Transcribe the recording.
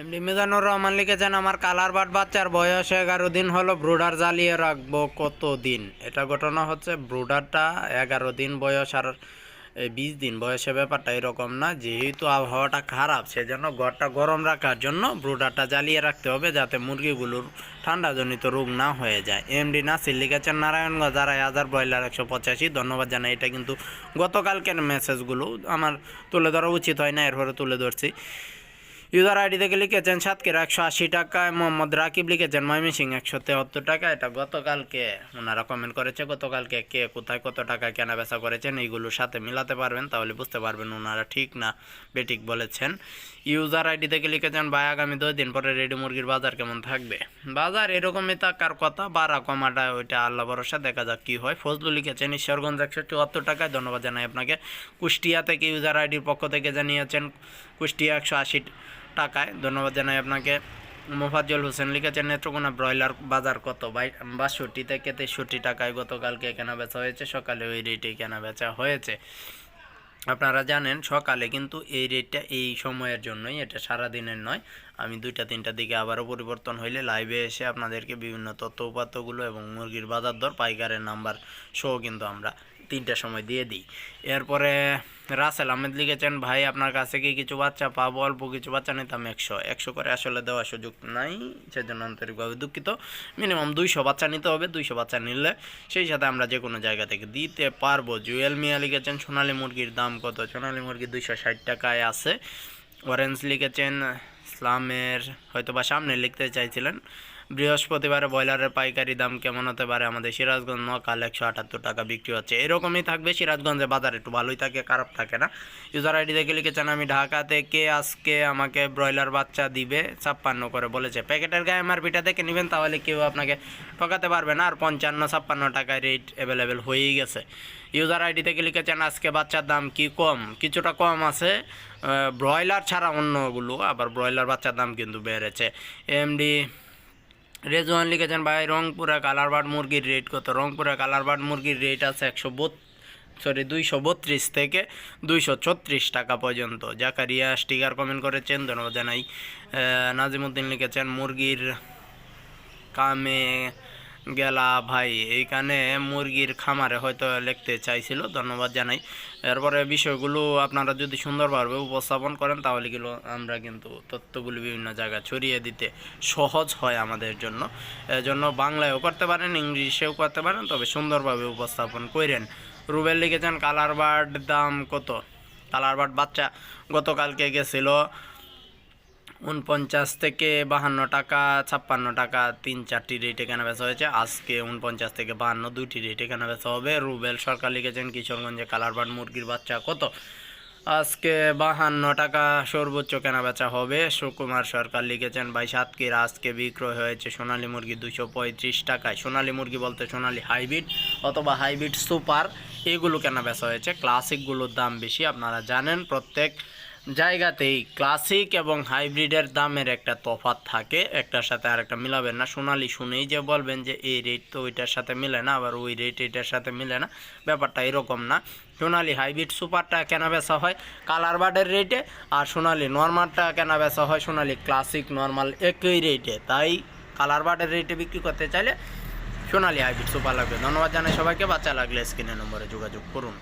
এমনি মিজানুর রহমান লিখেছেন, আমার কালার বাট বাচ্চার বয়স এগারো দিন হলো, ব্রুডার জ্বালিয়ে রাখব কত দিন এটা ঘটনা হচ্ছে, ব্রুডারটা এগারো দিন বয়স আর বিশ দিন বয়সের ব্যাপারটা এরকম না, যেহেতু আবহাওয়াটা খারাপ, সেজন্য ঘরটা গরম রাখার জন্য ব্রুডারটা জ্বালিয়ে রাখতে হবে, যাতে মুরগিগুলোর ঠান্ডাজনিত রোগ না হয়ে যায়। এমডি নাসির লিখেছেন, নারায়ণগঞ্জ আড়াই হাজার ব্রয়লার একশো পঁচাশি, ধন্যবাদ জানাই, এটা কিন্তু গতকালকের মেসেজগুলো আমার তুলে ধরা উচিত হয় না, এরপরে তুলে ধরছি। ইউজার আইডি লিখেছেন, সাতকের একশো আশি টাকায় মোহাম্মদ রাকিব লিখেছেন ময়মনসিং একশো তেহত্তর টাকা এটা গতকালকে ওনারা কমেন্ট করেছে, গতকালকে কে কোথায় কত টাকা কেনা বেচা করেছেন এইগুলোর সাথে মিলাতে পারবেন, তাহলে বুঝতে পারবেন ওনারা ঠিক না বেঠিক বলেছেন। ইউজার আইডি থেকে লিখেছেন, ভাই, আগামী দুই দিন পরে রেডি মুরগির বাজার কেমন থাকবে? বাজার এরকমই থাকার কথা? বাড়া কমাটা, ওইটা আল্লাহ ভরসা, দেখা যাক কী হয়। ফজলু লিখেছেন, ঈশ্বরগঞ্জ একশো চুয়াত্তর টাকায়, ধন্যবাদ জানাই আপনাকে। কুষ্টিয়া থেকে ইউজার আইডির পক্ষ থেকে জানিয়েছেন, কুষ্টিয়া একশো আশি টাকায় ধন্যবাদ জানাই আপনাকে। মোফাজ্জল হোসেন লিখেছেন, নেত্রকোনা ব্রয়লার বাজার কত? বাই বাষট্টি থেকে তেষট্টি টাকায় গতকালকে কেনা বেচা হয়েছে, সকালে ওই রেটে কেনা বেচা হয়েছে। আপনারা জানেন, সকালে কিন্তু এই রেটটা এই সময়ের জন্যই, এটা সারা দিনের নয়, আমি দুইটা তিনটা দিকে আবারও পরিবর্তন হইলে লাইভে এসে আপনাদেরকে বিভিন্ন তথ্য উপাত্তগুলো এবং মুরগির বাজার দর পাইকারের নাম্বার সহ কিন্তু আমরা তিনটার সময় দিয়ে দিই। এরপরে রাসেল আহমেদ লিখেছেন, ভাই, আপনার কাছে কি কিছু বাচ্চা পাবো? অল্প কিছু বাচ্চা নিতাম একশো একশো করে আসলে দেওয়ার সুযোগ নাই। সেজন্য আন্তরিকভাবে দুঃখিত। মিনিমাম দুইশো বাচ্চা নিতে হবে, দুইশো বাচ্চা নিলে সেই সাথে আমরা যে কোনো জায়গা থেকে দিতে পারব। জুয়েল মিয়া লিখেছেন, সোনালী মুরগির দাম কত? সোনালী মুরগি দুইশো ষাট টাকায় আছে। অরেঞ্জ লিখেছেন, ইসলামের হয়তো বা সামনে লিখতে চাইছিলেন। বৃহস্পতিবারে ব্রয়লারের পাইকারি দাম কেমন হতে পারে? আমাদের সিরাজগঞ্জ নকাল একশো আটাত্তর টাকা বিক্রি হচ্ছে। এরকমই থাকবে সিরাজগঞ্জে। বাজার একটু ভালোই থাকে, খারাপ থাকে না। ইউজার আইডি দেখে লিখেছেন, আমি ঢাকা থেকে আজকে আমাকে ব্রয়লার বাচ্চা দিবে? ছাপ্পান্ন করে বলেছে। প্যাকেটের গায়ে এমআরপিটা দেখে নেবেন, তাহলে কেউ আপনাকে ঠকাতে পারবে না। আর পঞ্চান্ন, ছাপ্পান্ন টাকায় রেট অ্যাভেলেবেল হয়েই গেছে। ইউজার আইডি থেকে লিখেছেন, আজকে বাচ্চার দাম কি কম? কিছুটা কম আছে। ব্রয়লার ছাড়া অন্যগুলো, আবার ব্রয়লার বাচ্চার দাম কিন্তু বেড়েছে। এমডি রেজওয়ান লিখেছেন, ভাই, রংপুরা কালারবার্ড মুরগির রেট কত? রংপুরা কালারবার্ড মুরগির রেট আছে একশো সরি দুইশো বত্রিশ থেকে দুইশো ছত্রিশ টাকা পর্যন্ত। জাকারিয়া স্টিকার কমেন্ট করেছেন, ধন্যবাদ জানাই। নাজিমুদ্দিন লিখেছেন, মুরগির কামে গেলা ভাই, এইখানে মুরগির খামারে হয়তো লিখতে চাইছিল, ধন্যবাদ জানাই। এরপরে বিষয়গুলো আপনারা যদি সুন্দরভাবে উপস্থাপন করেন, তাহলে গেলো আমরা কিন্তু তথ্যগুলো বিভিন্ন জায়গায় ছড়িয়ে দিতে সহজ হয় আমাদের জন্য। এজন্য বাংলায়ও করতে পারেন, ইংলিশেও করতে পারেন, তবে সুন্দরভাবে উপস্থাপন করেন রুবেল লিখেছেন, কালার বার্ড দাম কত? কালার বার্ড বাচ্চা গতকালকে গেছিল উনপঞ্চাশ থেকে বাহান্ন টাকা, ছাপ্পান্ন টাকা, তিন চারটি রেটে কেনা বেচা হয়েছে। আজকে উনপঞ্চাশ থেকে বাহান্ন দুইটি রেটে কেনা বেচা হবে। রুবেল সরকার লিখেছেন, কিশোরগঞ্জে কালারবার্ড মুরগির বাচ্চা কত? আজকে বাহান্ন টাকা সর্বোচ্চ কেনা বেচা হবে। সুকুমার সরকার লিখেছেন, ভাই সাতকির আজকে বিক্রয় হয়েছে সোনালী মুরগি দুশো পঁয়ত্রিশ টাকায়। সোনালী মুরগি বলতে সোনালি হাইব্রিড অথবা হাইব্রিড সুপার, এগুলো কেনা বেচা হয়েছে। ক্লাসিকগুলোর দাম বেশি, আপনারা জানেন। প্রত্যেক জায়গাতেই ক্লাসিক এবং হাইব্রিডের দামের একটা তফাৎ থাকে। একটার সাথে আরেকটা মিলাবেন না। সোনালি শুনেই যে বলবেন যে, এই রেট তো ওইটার সাথে মিলে না, আবার ওই রেট এটার সাথে মিলে না। ব্যাপারটা এরকম না। সোনালি হাইব্রিড সুপারটা কেনা বেচা হয়? কালার বার্ডের রেটে আর সোনালি নর্মালটা কেনা বেচা হয়? সোনালি ক্লাসিক নর্মাল একই রেটে তাই কালার বার্ডের রেটে বিক্রি করতে চাইলে সোনালি হাইব্রিড সুপার লাগবে। ধন্যবাদ জানাই সবাইকে। বাচ্চা লাগলে স্ক্রিনের নম্বরে যোগাযোগ করুন।